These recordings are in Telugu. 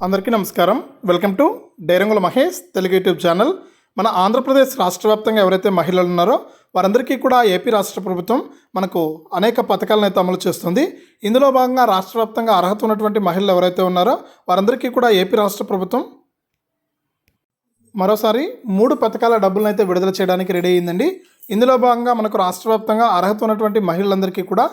అందరికీ నమస్కారం. Welcome to Dairangula Mahesh Telugu YouTube channel. మన ఆంధ్రప్రదేశ్ రాష్ట్ర వ్యాప్తంగా ఎవరైతే మహిళలు ఉన్నారో వారందరికీ కూడా ఏపీ రాష్ట్ర ప్రభుత్వం మనకు అనేక పథకాలను అయితే అమలు చేస్తుంది. ఇందులో భాగంగా రాష్ట్ర వ్యాప్తంగా అర్హత ఉన్నటువంటి మహిళలు ఎవరైతే ఉన్నారో వారందరికీ కూడా ఏపీ రాష్ట్ర ప్రభుత్వం మరోసారి మూడు పథకాల డబ్బులను అయితే విడుదల చేయడానికి రెడీ అయిందండి ఇందులో భాగంగా మనకు రాష్ట్ర వ్యాప్తంగా అర్హత ఉన్నటువంటి మహిళలందరికీ కూడా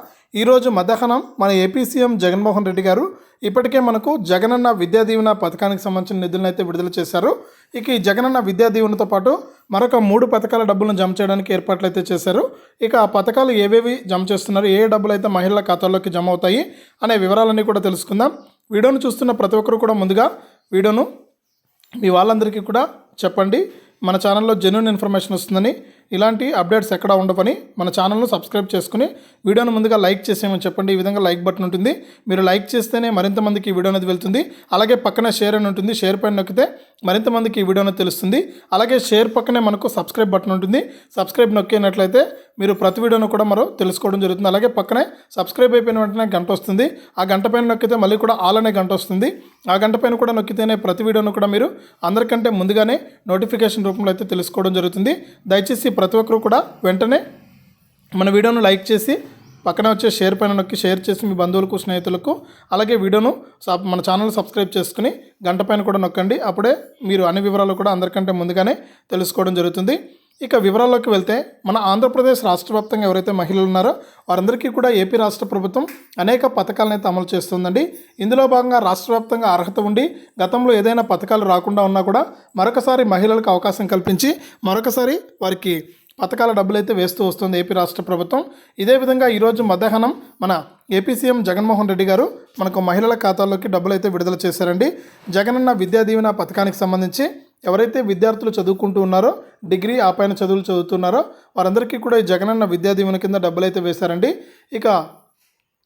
ఈరోజు మధ్యాహ్నం మన ఏపీ సీఎం జగన్మోహన్ రెడ్డి గారు ఇప్పటికే మనకు జగనన్న విద్యా దీవెన పథకానికి సంబంధించిన నిధులను అయితే విడుదల చేశారు. ఇక ఈ జగనన్న విద్యా దీవెనతో పాటు మరొక మూడు పథకాల డబ్బులను జమ చేయడానికి ఏర్పాట్లు అయితే చేశారు. ఇక ఆ పథకాలు ఏవేవి జమ చేస్తున్నారు ఏ డబ్బులు అయితే మహిళల ఖాతాల్లోకి జమ అవుతాయి అనే వివరాలన్నీ కూడా తెలుసుకుందాం. వీడియోను చూస్తున్న ప్రతి ఒక్కరు కూడా ముందుగా వీడియోను మీ వాళ్ళందరికీ కూడా చెప్పండి. మన ఛానల్లో జెన్యున్ ఇన్ఫర్మేషన్ వస్తుందని ఇలాంటి అప్డేట్స్ ఎక్కడ ఉండవని మన ఛానల్ను సబ్స్క్రైబ్ చేసుకుని వీడియోను ముందుగా లైక్ చేసేయమని చెప్పండి. ఈ విధంగా లైక్ బటన్ ఉంటుంది. మీరు లైక్ చేస్తేనే మరింత మందికి ఈ వీడియో అనేది వెళ్తుంది. అలాగే పక్కనే షేర్ అని ఉంటుంది. షేర్ పైన నొక్కితే మరింత మందికి ఈ వీడియో అనేది తెలుస్తుంది. అలాగే షేర్ పక్కనే మనకు సబ్స్క్రైబ్ బటన్ ఉంటుంది. సబ్స్క్రైబ్ నొక్కినట్లయితే మీరు ప్రతి వీడియోను కూడా మరో తెలుసుకోవడం జరుగుతుంది. అలాగే పక్కనే సబ్స్క్రైబ్ అయిపోయిన వెంటనే గంట వస్తుంది. ఆ గంట పైన నొక్కితే మళ్ళీ కూడా ఆల్ అనే గంట వస్తుంది. ఆ గంట పైన కూడా నొక్కితేనే ప్రతి వీడియోను కూడా మీరు అందరికంటే ముందుగానే నోటిఫికేషన్ రూపంలో అయితే తెలుసుకోవడం జరుగుతుంది. దయచేసి ప్రతి ఒక్కరు కూడా వెంటనే మన వీడియోను లైక్ చేసి పక్కన వచ్చే షేర్ పైన నొక్కి షేర్ చేసి మీ బంధువులకు స్నేహితులకు అలాగే వీడియోను సబ్ మన ఛానల్ సబ్స్క్రైబ్ చేసుకుని గంట పైన కూడా నొక్కండి. అప్పుడే మీరు అన్ని వివరాలు కూడా అందరికంటే ముందుగానే తెలుసుకోవడం జరుగుతుంది. ఇక వివరాల్లోకి వెళ్తే మన ఆంధ్రప్రదేశ్ రాష్ట్ర వ్యాప్తంగా ఎవరైతే మహిళలు ఉన్నారో వారందరికీ కూడా ఏపీ రాష్ట్ర ప్రభుత్వం అనేక పథకాలను అయితే అమలు చేస్తుందండి. ఇందులో భాగంగా రాష్ట్ర వ్యాప్తంగా అర్హత ఉండి గతంలో ఏదైనా పథకాలు రాకుండా ఉన్నా కూడా మరొకసారి మహిళలకు అవకాశం కల్పించి మరొకసారి వారికి పథకాల డబ్బులు అయితే వేస్తూ వస్తుంది ఏపీ రాష్ట్ర ప్రభుత్వం. ఇదే విధంగా ఈరోజు మధ్యాహ్నం మన ఏపీ సీఎం జగన్మోహన్ రెడ్డి గారు మనకు మహిళల ఖాతాల్లోకి డబ్బులు అయితే విడుదల చేశారండి. జగనన్న విద్యా దీవెన పథకానికి సంబంధించి ఎవరైతే విద్యార్థులు చదువుకుంటూ ఉన్నారో డిగ్రీ ఆ పైన చదువులు చదువుతున్నారో వారందరికీ కూడా ఈ జగనన్న విద్యా దీవెన కింద డబ్బులు అయితే వేశారండి. ఇక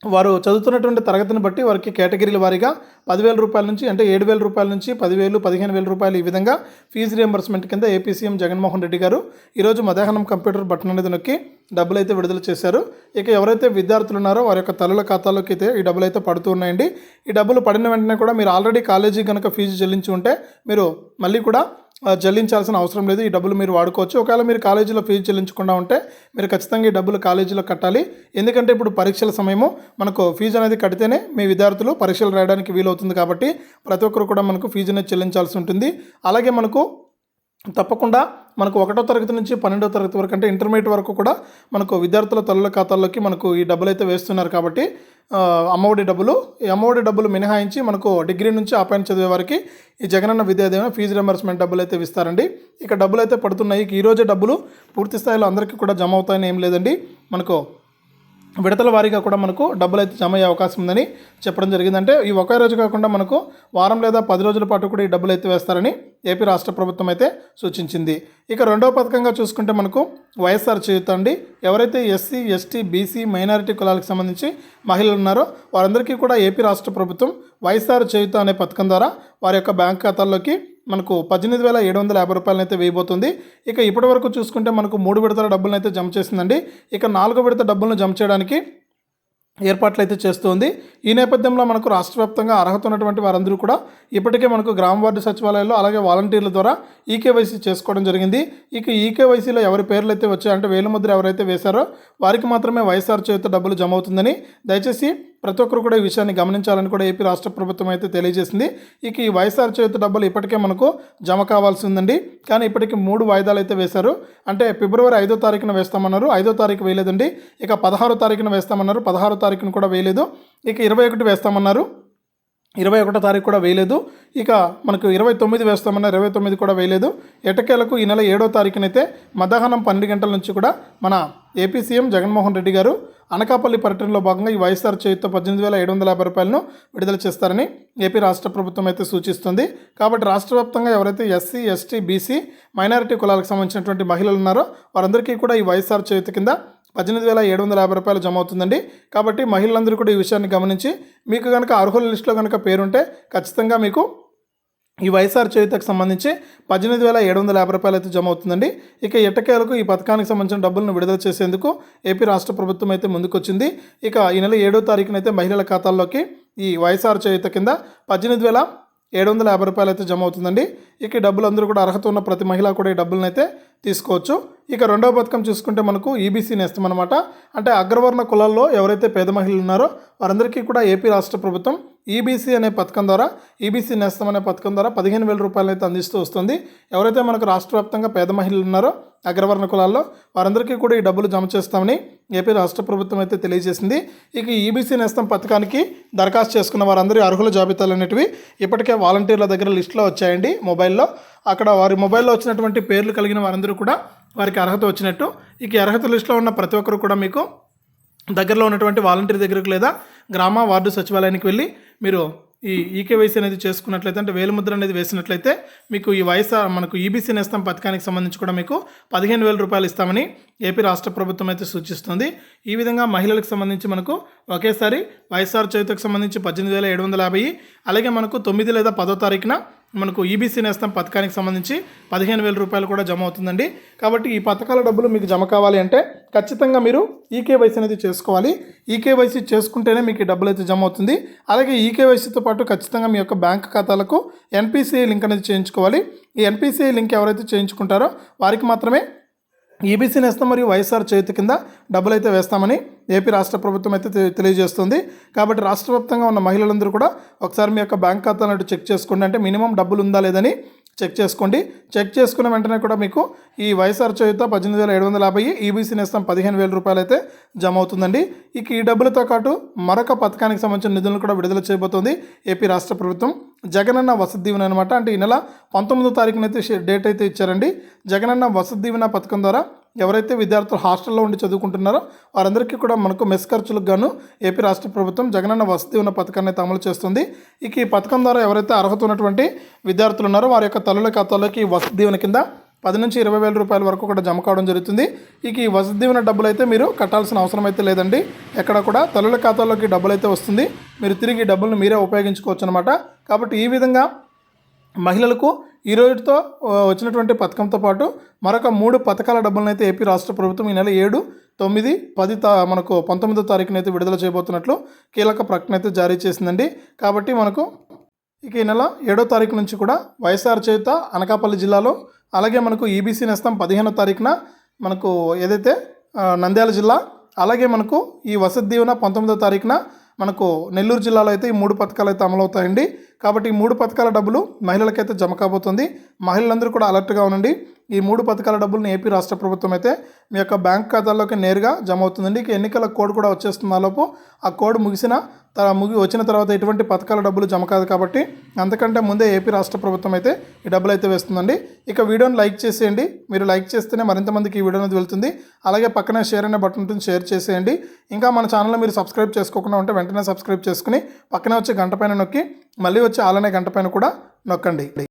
వారు చదువుతున్నటువంటి తరగతిని బట్టి వారికి కేటగిరీల వారీగా పదివేల రూపాయల నుంచి అంటే ఏడు వేల రూపాయల నుంచి పదివేలు పదిహేను వేల రూపాయలు ఈ విధంగా ఫీజు రియంబర్స్మెంట్ కింద ఏపీ సీఎం జగన్మోహన్ రెడ్డి గారు ఈరోజు మధ్యాహ్నం కంప్యూటర్ బటన్ అనేది నొక్కి డబ్బులు అయితే విడుదల చేశారు. ఇక ఎవరైతే విద్యార్థులు ఉన్నారో వారి యొక్క తల్లుల ఖాతాలోకి అయితే ఈ డబ్బులు అయితే పడుతూ ఉన్నాయండి. ఈ డబ్బులు పడిన వెంటనే కూడా మీరు ఆల్రెడీ కాలేజీ కనుక ఫీజు చెల్లించి ఉంటే మీరు మళ్ళీ కూడా చెల్లించాల్సిన అవసరం లేదు. ఈ డబ్బులు మీరు వాడుకోవచ్చు. ఒకవేళ మీరు కాలేజీలో ఫీజు చెల్లించకుండా ఉంటే మీరు ఖచ్చితంగా ఈ డబ్బులు కాలేజీలో కట్టాలి. ఎందుకంటే ఇప్పుడు పరీక్షల సమయము మనకు ఫీజు అనేది కడితేనే మీ విద్యార్థులు పరీక్షలు రాయడానికి వీలవుతుంది కాబట్టి ప్రతి ఒక్కరు కూడా మనకు ఫీజు అనేది చెల్లించాల్సి ఉంటుంది. అలాగే మనకు తప్పకుండా మనకు ఒకటో తరగతి నుంచి పన్నెండో తరగతి వరకు అంటే ఇంటర్మీడియట్ వరకు కూడా మనకు విద్యార్థుల తల్లుల ఖాతాల్లోకి మనకు ఈ డబ్బులు అయితే వేస్తున్నారు కాబట్టి అమ్మఒడి డబ్బులు ఈ అమ్మఒడి డబ్బులు మినహాయించి మనకు డిగ్రీ నుంచి ఆ చదివే వారికి ఈ జగనన్న విద్యాదీవెన ఫీజు రింబర్స్మెంట్ డబ్బులు అయితే ఇస్తారండి ఇక డబ్బులు అయితే పడుతున్నాయి. ఈరోజే డబ్బులు పూర్తి స్థాయిలో అందరికీ కూడా జమ అవుతాయని ఏం లేదండి. మనకు విడతల వారీగా కూడా మనకు డబ్బులు అయితే జమ అయ్యే అవకాశం ఉందని చెప్పడం జరిగిందంటే ఈ ఒకే రోజు కాకుండా మనకు వారం లేదా పది రోజుల పాటు కూడా ఈ డబ్బులు అయితే వేస్తారని ఏపీ రాష్ట్ర ప్రభుత్వం అయితే సూచించింది. ఇక రెండవ పథకంగా చూసుకుంటే మనకు వైఎస్ఆర్ చేయుత అండి. ఎవరైతే ఎస్సీ ఎస్టీ బీసీ మైనారిటీ కులాలకు సంబంధించి మహిళలు ఉన్నారో వారందరికీ కూడా ఏపీ రాష్ట్ర ప్రభుత్వం వైఎస్ఆర్ చేయుత అనే పథకం ద్వారా వారి యొక్క బ్యాంక్ ఖాతాల్లోకి మనకు పద్దెనిమిది వేల ఏడు వందల యాభై రూపాయలను అయితే వేయబోతుంది. ఇక ఇప్పటి వరకు చూసుకుంటే మనకు మూడు విడతల డబ్బులను అయితే జమ చేసిందండి. ఇక నాలుగో విడత డబ్బులను జమ చేయడానికి ఏర్పాట్లు అయితే చేస్తుంది. ఈ నేపథ్యంలో మనకు రాష్ట్ర వ్యాప్తంగా అర్హత ఉన్నటువంటి వారందరూ కూడా ఇప్పటికే మనకు గ్రామ వార్డు సచివాలయాల్లో అలాగే వాలంటీర్ల ద్వారా ఈకేవైసీ చేసుకోవడం జరిగింది. ఇక ఈకేవైసీలో ఎవరి పేర్లు అయితే వచ్చాయంటే వేలుముద్ర ఎవరైతే వేశారో వారికి మాత్రమే వైఎస్ఆర్ చేత డబ్బులు జమ అవుతుందని దయచేసి ప్రతి ఒక్కరు కూడా ఈ విషయాన్ని గమనించాలని కూడా ఏపీ రాష్ట్ర ప్రభుత్వం అయితే తెలియజేసింది. ఇక ఈ వైఎస్ఆర్ చేతి డబ్బులు ఇప్పటికే మనకు జమ కావాల్సి ఉందండి కానీ ఇప్పటికి మూడు వాయిదాలు అయితే వేశారు. అంటే ఫిబ్రవరి ఐదో తారీఖున వేస్తామన్నారు ఐదో తారీఖు వేయలేదండి. ఇక పదహారో తారీఖున వేస్తామన్నారు పదహారో తారీఖున కూడా వేయలేదు. ఇక ఇరవై ఒకటి వేస్తామన్నారు ఇరవై ఒకటో తారీఖు కూడా వేయలేదు. ఇక మనకు ఇరవై తొమ్మిది వేస్తామన్న ఇరవై తొమ్మిది కూడా వేయలేదు. ఎటకేలకు ఈ నెల ఏడో తారీఖునైతే మధ్యాహ్నం పన్నెండు గంటల నుంచి కూడా మన ఏపీ సీఎం జగన్మోహన్ రెడ్డి గారు అనకాపల్లి పర్యటనలో భాగంగా ఈ వైఎస్ఆర్ చేతితో పద్దెనిమిది వేల ఏడు వందల యాభై రూపాయలను విడుదల చేస్తారని ఏపీ రాష్ట్ర ప్రభుత్వం అయితే సూచిస్తుంది. కాబట్టి రాష్ట్ర వ్యాప్తంగా ఎవరైతే ఎస్సీ ఎస్టీ బీసీ మైనారిటీ కులాలకు సంబంధించినటువంటి మహిళలు ఉన్నారో వారందరికీ కూడా ఈ వైఎస్ఆర్ చేతి కింద పద్దెనిమిది వేల ఏడు వందల యాభై రూపాయలు జమ అవుతుందండి. కాబట్టి మహిళలందరూ కూడా ఈ విషయాన్ని గమనించి మీకు కనుక అర్హుల లిస్టులో కనుక పేరుంటే ఖచ్చితంగా మీకు ఈ వైఎస్ఆర్ చేయుతకు సంబంధించి పద్దెనిమిది వేల ఏడు వందల యాభై రూపాయలు అయితే జమ అవుతుందండి. ఇక ఎట్టకేలకు ఈ పథకానికి సంబంధించిన డబ్బులను విడుదల చేసేందుకు ఏపీ రాష్ట్ర ప్రభుత్వం అయితే ముందుకొచ్చింది. ఇక ఈ నెల ఏడో తారీఖున అయితే మహిళల ఖాతాల్లోకి ఈ వైఎస్ఆర్ చేయుత కింద పద్దెనిమిది వేల ఏడు వందల యాభై రూపాయలు అయితే జమ అవుతుందండి. ఇక డబ్బులు అందరూ కూడా అర్హత ఉన్న ప్రతి మహిళ కూడా ఈ డబ్బులను అయితే తీసుకోవచ్చు. ఇక రెండవ పథకం చూసుకుంటే మనకు ఈబీసీ నేస్తం అనమాట అంటే అగ్రవర్ణ కులాల్లో ఎవరైతే పేద మహిళలు ఉన్నారో వారందరికీ కూడా ఏపీ రాష్ట్ర ప్రభుత్వం ఈబీసీ అనే పథకం ద్వారా ఈబీసీ నేస్తం అనే పథకం ద్వారా పదిహేను వేల రూపాయలు అయితే అందిస్తూ వస్తుంది. ఎవరైతే మనకు రాష్ట్ర వ్యాప్తంగా పేద మహిళలు ఉన్నారో అగ్రవర్ణ కులాల్లో వారందరికీ కూడా ఈ డబ్బులు జమ చేస్తామని ఏపీ రాష్ట్ర ప్రభుత్వం అయితే తెలియజేసింది. ఇక ఈబీసీ నేస్తం పథకానికి దరఖాస్తు చేసుకున్న వారందరి అర్హుల జాబితాలు అనేటివి ఇప్పటికే వాలంటీర్ల దగ్గర లిస్టులో వచ్చాయండి మొబైల్లో. అక్కడ వారి మొబైల్లో వచ్చినటువంటి పేర్లు కలిగిన వారందరూ కూడా వారికి అర్హత వచ్చినట్టు. ఇక ఈ అర్హత లిస్టులో ఉన్న ప్రతి ఒక్కరు కూడా మీకు దగ్గరలో ఉన్నటువంటి వాలంటీర్ దగ్గరకు లేదా గ్రామ వార్డు సచివాలయానికి వెళ్ళి మీరు ఈ ఈకేవైసీ అనేది చేసుకున్నట్లయితే అంటే వేలుముద్ర అనేది వేసినట్లయితే మీకు ఈ వయసు మనకు ఈబీసీ నేస్తం పథకానికి సంబంధించి కూడా మీకు పదిహేను వేల రూపాయలు ఇస్తామని ఏపీ రాష్ట్ర ప్రభుత్వం అయితే సూచిస్తుంది. ఈ విధంగా మహిళలకు సంబంధించి మనకు ఒకేసారి వైఎస్ఆర్ చేతికి సంబంధించి పద్దెనిమిది వేల ఏడు వందల యాభై అలాగే మనకు తొమ్మిది లేదా పదో తారీఖున మనకు ఈబీసీ నేస్తం పథకానికి సంబంధించి పదిహేను వేల రూపాయలు కూడా జమ అవుతుందండి. కాబట్టి ఈ పథకాల డబ్బులు మీకు జమ కావాలి అంటే ఖచ్చితంగా మీరు ఈకేవైసీ అనేది చేసుకోవాలి. ఈకేవైసీ చేసుకుంటేనే మీకు ఈ డబ్బులు అయితే జమ అవుతుంది. అలాగే ఈకేవైసీతో పాటు ఖచ్చితంగా మీ యొక్క బ్యాంక్ ఖాతాలకు ఎన్పిసిఐ లింక్ అనేది చేయించుకోవాలి. ఈ ఎన్పిసిఐ లింక్ ఎవరైతే చేయించుకుంటారో వారికి మాత్రమే ఈబీసీ నేస్తం మరియు వైఎస్ఆర్ చేతి కింద డబ్బులు అయితే వేస్తామని ఏపీ రాష్ట్ర ప్రభుత్వం అయితే తె- తెలియజేస్తుంది. కాబట్టి రాష్ట్ర వ్యాప్తంగా ఉన్న మహిళలందరూ కూడా ఒకసారి మీ యొక్క బ్యాంక్ ఖాతా అన్నట్టు చెక్ చేసుకోండి. అంటే మినిమం డబ్బులు ఉందా లేదని చెక్ చేసుకోండి. చెక్ చేసుకున్న వెంటనే కూడా మీకు ఈ వైఎస్ఆర్ చేయుత పద్దెనిమిది వేల ఏడు వందల యాభై ఈబీసీ నేస్తం పదిహేను వేల రూపాయలు అయితే జమ అవుతుందండి. ఇక ఈ డబ్బులతో పాటు మరొక పథకానికి సంబంధించిన నిధులను కూడా విడుదల చేయబోతోంది ఏపీ రాష్ట్ర ప్రభుత్వం. జగనన్న వసతి దీవెన అనమాట అంటే ఈ నెల పంతొమ్మిదో తారీఖున అయితే డేట్ అయితే ఇచ్చారండి. జగనన్న వసతి దీవెన పథకం ద్వారా ఎవరైతే విద్యార్థులు హాస్టల్లో ఉండి చదువుకుంటున్నారో వారందరికీ కూడా మనకు మెస్ ఖర్చులకు గాను ఏపీ రాష్ట్ర ప్రభుత్వం జగనన్న వసతి ఉన్న పథకాన్ని అయితే అమలు చేస్తుంది. ఇక ఈ పథకం ద్వారా ఎవరైతే అర్హత ఉన్నటువంటి విద్యార్థులు ఉన్నారో వారి యొక్క తల్లుల ఖాతాలోకి ఈ వసతి దీవెన కింద పది నుంచి ఇరవై వేల రూపాయల వరకు కూడా జమ కావడం జరుగుతుంది. ఇక ఈ వసతి దీవెన డబ్బులు అయితే మీరు కట్టాల్సిన అవసరం అయితే లేదండి. ఎక్కడ కూడా తల్లుల ఖాతాలోకి డబ్బులు అయితే వస్తుంది. మీరు తిరిగి డబ్బులను మీరే ఉపయోగించుకోవచ్చు అనమాట కాబట్టి ఈ విధంగా మహిళలకు ఈ రోజుతో వచ్చినటువంటి పథకంతో పాటు మరొక మూడు పథకాల డబ్బులను అయితే ఏపీ రాష్ట్ర ప్రభుత్వం ఈ నెల ఏడు తొమ్మిది పది తా మనకు పంతొమ్మిదో తారీఖునైతే విడుదల చేయబోతున్నట్లు కీలక ప్రకటన అయితే జారీ చేసిందండి. కాబట్టి మనకు ఇక ఈ నెల ఏడో తారీఖు నుంచి కూడా వైఎస్ఆర్ చేత అనకాపల్లి జిల్లాలో అలాగే మనకు ఈబీసీ నేస్తం పదిహేనో తారీఖున మనకు ఏదైతే నంద్యాల జిల్లా అలాగే మనకు ఈ వసతి దీవెన పంతొమ్మిదో తారీఖున మనకు నెల్లూరు జిల్లాలో అయితే ఈ మూడు పథకాలు అయితే అమలవుతాయండి. కాబట్టి ఈ మూడు పథకాల డబ్బులు మహిళలకైతే జమ కాబోతుంది. మహిళలందరూ కూడా అలర్ట్గా ఉండండి. ఈ మూడు పథకాల డబ్బులను ఏపీ రాష్ట్ర ప్రభుత్వం అయితే మీ యొక్క బ్యాంక్ ఖాతాల్లోకి నేరుగా జమ అవుతుందండి. ఇక ఎన్నికల కోడ్ కూడా వచ్చేస్తున్న లోపు ఆ కోడ్ ముగిసిన ముగి వచ్చిన తర్వాత ఎటువంటి పథకాల డబ్బులు జమ కాదు కాబట్టి అంతకంటే ముందే ఏపీ రాష్ట్ర ప్రభుత్వం అయితే ఈ డబ్బులు అయితే వేస్తుందండి. ఇక వీడియోని లైక్ చేసేయండి. మీరు లైక్ చేస్తేనే మరింత మందికి ఈ వీడియో అనేది వెళ్తుంది. అలాగే పక్కనే షేర్ అనే బటన్ ఉంటుంది షేర్ చేసేయండి. ఇంకా మన ఛానల్లో మీరు సబ్స్క్రైబ్ చేసుకోకుండా ఉంటే వెంటనే సబ్స్క్రైబ్ చేసుకుని పక్కనే వచ్చే గంట పైన నొక్కి మళ్ళీ వచ్చే ఆలనే గంట పైన కూడా నొక్కండి.